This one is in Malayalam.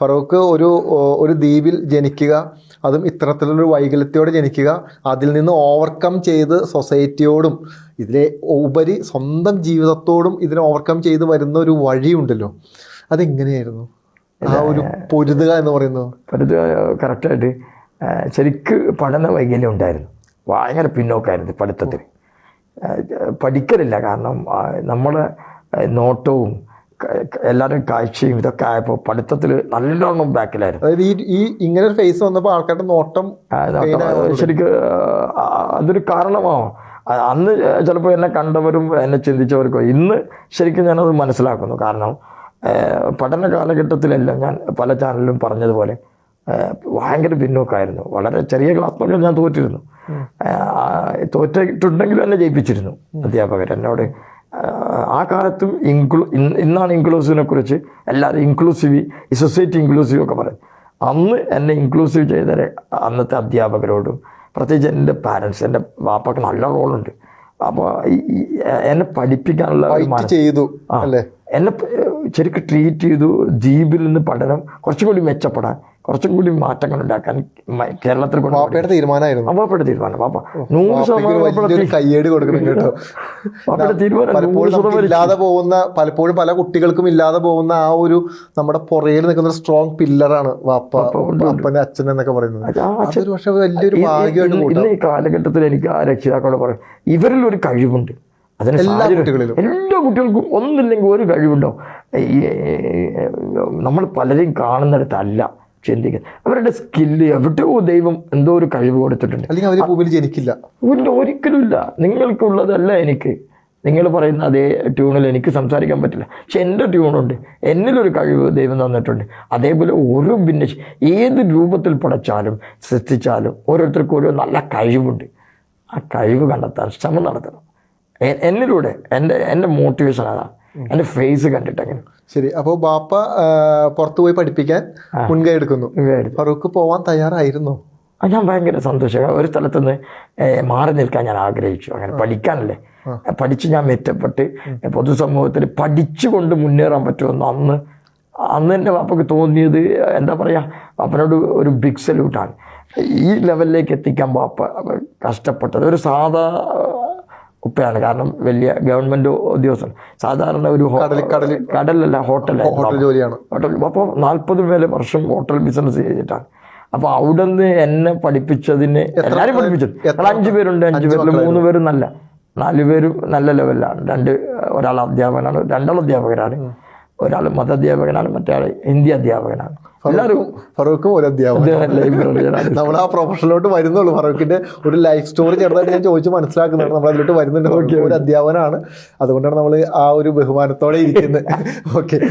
ഫറൂഖ് ഒരു ഒരു ദ്വീപിൽ ജനിക്കുക അതും ഇത്തരത്തിലൊരു വൈകല്യത്തോടെ ജനിക്കുക അതിൽ നിന്ന് ഓവർകം ചെയ്ത് സൊസൈറ്റിയോടും ഇതിലെ ഉപരി സ്വന്തം ജീവിതത്തോടും ഇതിനെ ഓവർകം ചെയ്ത് വരുന്ന ഒരു വഴിയുണ്ടല്ലോ. അതെങ്ങനെയായിരുന്നു? ആ ഒരു പൊരുതുക എന്ന് പറയുന്നത്. പൊരുതുക കറക്റ്റായിട്ട് ശരിക്ക് പഠന വൈകല്യം ഉണ്ടായിരുന്നു. ഭയങ്കര പിന്നോക്കായിരുന്നു പഠിത്തത്തിൽ. പഠിക്കലില്ല കാരണം നമ്മൾ നമ്മളെ നോട്ടവും എല്ലാവരുടെയും കാഴ്ചയും ഇതൊക്കെ ആയപ്പോൾ പഠിത്തത്തിൽ നല്ലോണം ബാക്കിലായിരുന്നു അതായത് ഈ ഈ ഇങ്ങനെ ഒരു ഫേസ് വന്നപ്പോൾ ആൾക്കാരുടെ നോട്ടം ശരിക്ക് അതൊരു കാരണമാവും അന്ന് ചിലപ്പോൾ എന്നെ കണ്ടവരും എന്നെ ചിന്തിച്ചവർക്കും ഇന്ന് ശരിക്കും ഞാനത് മനസ്സിലാക്കുന്നു. കാരണം പഠന കാലഘട്ടത്തിലെല്ലാം ഞാൻ പല ചാനലിലും പറഞ്ഞതുപോലെ ഭയങ്കര പിന്നോക്കായിരുന്നു. വളരെ ചെറിയ ക്ലാസ് മുതൽ ഞാൻ തോറ്റിരുന്നു. തോറ്റിട്ടുണ്ടെങ്കിലും എന്നെ ജയിപ്പിച്ചിരുന്നു അധ്യാപകർ എന്നോട്. ആ, കാലത്തും ഇൻക്ലൂ ഇന്ന് ഇന്നാണ് ഇൻക്ലൂസീവിനെ കുറിച്ച് എല്ലാവരും ഇൻക്ലൂസീവ് ഈ സൊസൈറ്റി ഇൻക്ലൂസീവ് ഒക്കെ പറയും. അന്ന് എന്നെ ഇൻക്ലൂസീവ് ചെയ്ത അന്നത്തെ അധ്യാപകരോടും പ്രത്യേകിച്ച് എന്റെ പാരൻസ് എന്റെ വാപ്പക്ക് നല്ല റോളുണ്ട് അപ്പോൾ എന്നെ പഠിപ്പിക്കാനുള്ള ഒരു ചെയ്തു അല്ലേ? എന്നെ ശരിക്കും ട്രീറ്റ് ചെയ്തു ദ്വീപിൽ നിന്ന് പഠനം കുറച്ചും കൂടി മെച്ചപ്പെടാൻ കുറച്ചും കൂടി മാറ്റങ്ങൾ ഉണ്ടാക്കാൻ കേരളത്തിൽ വാപ്പയുടെ തീരുമാനമായിരുന്നു. വാപ്പയുടെ തീരുമാനം. വാപ്പ നൂറ് ശതമാനം കയ്യേട് കൊടുക്കണം കേട്ടോ. വാപ്പയുടെ തീരുമാനം ഇല്ലാതെ പോകുന്ന പലപ്പോഴും പല കുട്ടികൾക്കും ഇല്ലാതെ പോകുന്ന ആ ഒരു നമ്മുടെ പുറയിൽ നിൽക്കുന്ന ഒരു സ്ട്രോങ് പില്ലറാണ് വാപ്പ വാപ്പന്റെ അച്ഛൻ എന്നൊക്കെ പറയുന്നത്. അതൊരു പക്ഷെ വലിയൊരു ഭാഗ്യമായിട്ട് ഇന്ന് ഈ കാലഘട്ടത്തിൽ എനിക്ക് ആ രക്ഷിതാക്കളോട് പറയും ഇവരിൽ ഒരു കഴിവുണ്ട്. അതിന് എല്ലാ കുട്ടികളിലും. എല്ലാ കുട്ടികൾക്കും ഒന്നില്ലെങ്കിൽ ഒരു കഴിവുണ്ടോ ഈ നമ്മൾ പലരെയും കാണുന്നിടത്തല്ല. ചിന്തിക്കുന്നത്. അവരുടെ സ്കില്ല് എവിടെയോ ദൈവം എന്തോ ഒരു കഴിവ് കൊടുത്തിട്ടുണ്ട്. അല്ലെങ്കിൽ അവർ ഭൂമിയിൽ ജനിക്കില്ല. ഇല്ല ഒരിക്കലുമില്ല. നിങ്ങൾക്കുള്ളതല്ല എനിക്ക്. നിങ്ങൾ പറയുന്ന അതേ ട്യൂണിൽ എനിക്ക് സംസാരിക്കാൻ പറ്റില്ല. പക്ഷെ എന്റെ ട്യൂണുണ്ട് എന്നിലൊരു കഴിവ് ദൈവം തന്നിട്ടുണ്ട്. അതേപോലെ ഓരോ ഭിന്ന ഏത് രൂപത്തിൽ പടച്ചാലും സൃഷ്ടിച്ചാലും ഓരോരുത്തർക്കും ഓരോ നല്ല കഴിവുണ്ട്. ആ കഴിവ് കണ്ടെത്താൻ ശ്രമം നടത്തണം. എന്നിലൂടെ എന്റെ എന്റെ മോട്ടിവേഷൻ അതാണ്. എന്റെ ഫേസ് കണ്ടിട്ട് അങ്ങനെ. ശരി അപ്പോൾ ബാപ്പ പുറത്തു പോയി പഠിപ്പിക്കാൻ മുൻകൈ എടുക്കുന്നു. ഫറൂഖ് പോവാൻ തയ്യാറായിരുന്നോ. ഞാൻ ഭയങ്കര സന്തോഷം. ഒരു സ്ഥലത്തുനിന്ന് മാറി നിൽക്കാൻ ഞാൻ ആഗ്രഹിച്ചു. അങ്ങനെ പഠിക്കാനല്ലേ. പഠിച്ച് ഞാൻ മെച്ചപ്പെട്ട് പൊതുസമൂഹത്തിൽ പഠിച്ചുകൊണ്ട് മുന്നേറാൻ പറ്റുമെന്ന് അന്ന് അന്ന് എന്റെ പാപ്പക്ക് തോന്നിയത് എന്താ പറയുക പാപ്പനോട് ഒരു ബിഗ് സല്യൂട്ടാണ് ഈ ലെവലിലേക്ക് എത്തിക്കാൻ പാപ്പ കഷ്ടപ്പെട്ടത്. ഒരു സാധാ ഉപ്പയാണ് കാരണം വലിയ ഗവൺമെന്റ് ഉദ്യോഗസ്ഥൻ. സാധാരണ ഒരു കടലല്ല ഹോട്ടലായിരുന്നു ഹോട്ടൽ ജോലിയാണ്. ഹോട്ടൽ അപ്പോൾ നാൽപ്പത് മേലെ വർഷം ഹോട്ടൽ ബിസിനസ് ചെയ്തിട്ടാണ്. അപ്പോൾ അവിടെ നിന്ന് എന്നെ പഠിപ്പിച്ചതിന് എല്ലാവരും പഠിപ്പിച്ചത് അഞ്ചു അഞ്ച് പേരുണ്ട് അഞ്ച് പേരിൽ മൂന്ന് പേരും നല്ല. നാല് പേരും നല്ല ലെവലിലാണ് രണ്ട് ഒരാൾ അധ്യാപകനാണ് രണ്ടാൾ അധ്യാപകരാണ്. ഒരാൾ മത അധ്യാപകനാണ് മറ്റേ ഹിന്ദി അധ്യാപകനാണ്. എല്ലാവരും ഫറൂഖും ഒരു അധ്യാപകൻ. ലൈബ്രറിയിലാണ് നമ്മൾ ആ പ്രൊഫഷനിലോട്ട് വരുന്നുള്ളൂ. ഫറൂഖിന്റെ ഒരു ലൈഫ് സ്റ്റോറി ചെറുതായിട്ട് ഞാൻ ചോദിച്ചു മനസ്സിലാക്കുന്നുണ്ട് നമ്മൾ അതിലോട്ട് വരുന്നുണ്ട്. ഒരു അധ്യാപകനാണ്. അതുകൊണ്ടാണ് നമ്മൾ ആ ഒരു ബഹുമാനത്തോടെ ഇരിക്കുന്നത് ഓക്കെ